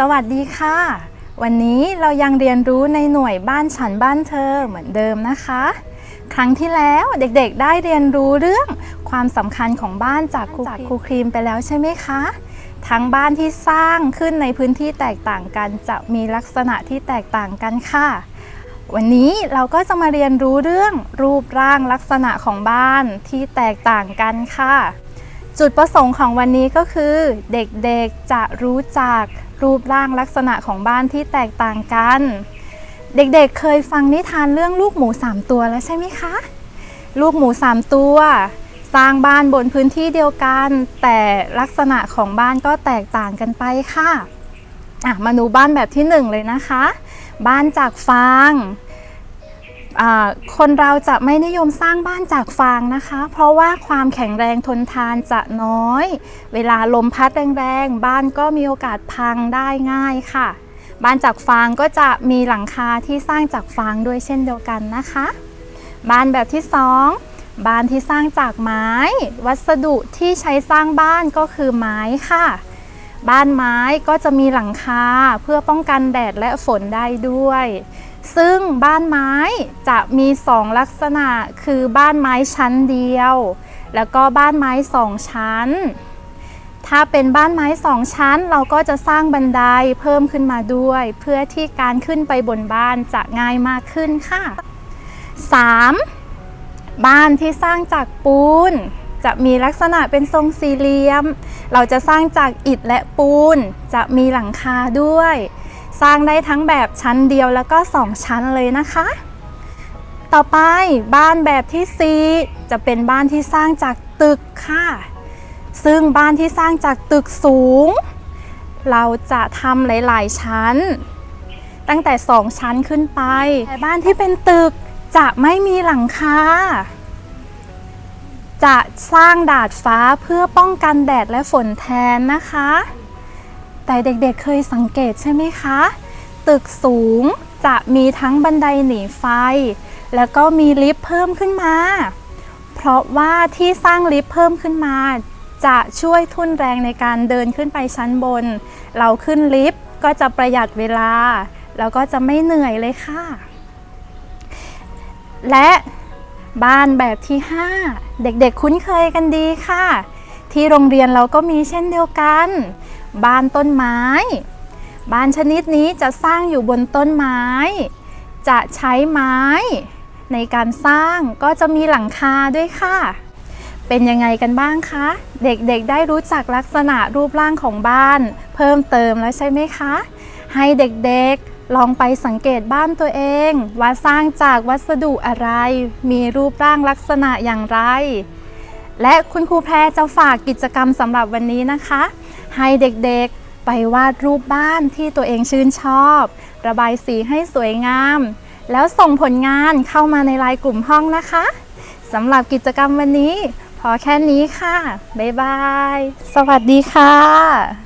สวัสดีค่ะ วันนี้เรายังเรียนรู้ในหน่วยบ้านฉันบ้านเธอเหมือนเดิมนะคะ ครั้งที่แล้วเด็กๆได้เรียนรู้เรื่องความสำคัญของบ้านจากครูจากครูครีมไปแล้วใช่ไหมคะ ทั้งบ้านที่สร้างขึ้นในพื้นที่แตกต่างกัน จะมีลักษณะที่แตกต่างกันค่ะ วันนี้เราก็จะมาเรียนรู้เรื่องรูปร่างลักษณะของบ้านที่แตกต่างกันค่ะ จุดประสงค์ของวันนี้ก็คือ เด็กๆจะรู้จักรูปร่างลักษณะของบ้านที่แตกต่างกัน เด็กๆเคยฟังนิทานเรื่องลูกหมู3ตัวแล้วใช่ไหมคะ ลูกหมู3ตัว สร้างบ้านบนพื้นที่เดียวกัน แต่ลักษณะของบ้านก็แตกต่างกันไปค่ะ อะ มาดูบ้านแบบที่1เลยนะคะ บ้านจากฟาง คนเราจะไม่นิยมสร้างบ้านจากฟางนะคะ เพราะว่าความแข็งแรงทนทานจะน้อย เวลาลมพัดแรงๆ บ้านก็มีโอกาสพังได้ง่ายค่ะ บ้านจากฟางก็จะมีหลังคาที่สร้างจากฟางด้วยเช่นเดียวกันนะคะ บ้านแบบที่สองบ้านที่สร้างจากไม้ วัสดุที่ใช้สร้างบ้านก็คือไม้ค่ะ บ้านไม้ก็จะมีหลังคาเพื่อป้องกันแดดและฝนได้ด้วย ซึ่งบ้านไม้จะมีสองลักษณะคือบ้านไม้ชั้นเดียว แล้วก็บ้านไม้สองชั้น ถ้าเป็นบ้านไม้สองชั้น เราก็จะสร้างบันไดเพิ่มขึ้นมาด้วย เพื่อที่การขึ้นไปบนบ้านจะง่ายมากขึ้นค่ะ 3. บ้านที่สร้างจากปูนจะมีลักษณะเป็นทรงสี่เหลี่ยม เราจะสร้างจากอิฐและปูน จะมีหลังคาด้วย สร้างได้ทั้งแบบชั้นเดียวแล้วก็สองชั้นเลยนะคะ ต่อไปบ้านแบบที่ 4 จะเป็นบ้านที่สร้างจากตึกค่ะ ซึ่งบ้านที่สร้างจากตึกสูง เราจะทำหลาย ๆ ชั้น ตั้งแต่ 2 ชั้นขึ้นไป แต่บ้านที่เป็นตึกจะไม่มีหลังคาจะสร้างดาดฟ้าเพื่อป้องกันแดดและฝนแทนนะคะ แต่เด็กๆเคยสังเกตใช่ไหมคะ ตึกสูงจะมีทั้งบันไดหนีไฟ แล้วก็มีลิฟต์เพิ่มขึ้นมา เพราะว่าที่สร้างลิฟต์เพิ่มขึ้นมา จะช่วยทุ่นแรงในการเดินขึ้นไปชั้นบน เราขึ้นลิฟต์ก็จะประหยัดเวลา แล้วก็จะไม่เหนื่อยเลยค่ะ และบ้านแบบที่ 5 เด็กๆคุ้นเคยกันดีค่ะ ที่โรงเรียนเราก็มีเช่นเดียวกัน บ้านต้นไม้ บ้านชนิดนี้จะสร้างอยู่บนต้นไม้ จะใช้ไม้ ในการสร้างก็จะมีหลังคาด้วยค่ะ เป็นยังไงกันบ้างคะ เด็กๆได้รู้จักลักษณะรูปร่างของบ้าน เพิ่มเติมแล้วใช่ไหมคะ ให้เด็กๆลองไปสังเกตบ้านตัวเอง ว่าสร้างจากวัสดุอะไร มีรูปร่างลักษณะอย่างไร และคุณครูแพรจะฝากกิจกรรมสำหรับวันนี้นะคะ ให้เด็กๆไปวาดรูปบ้านที่ตัวเองชื่นชอบ ระบายสีให้สวยงาม แล้วส่งผลงานเข้ามาในไลน์กลุ่มห้องนะคะสำหรับกิจกรรมวันนี้ พอแค่นี้ค่ะ บ๊ายบาย สวัสดีค่ะ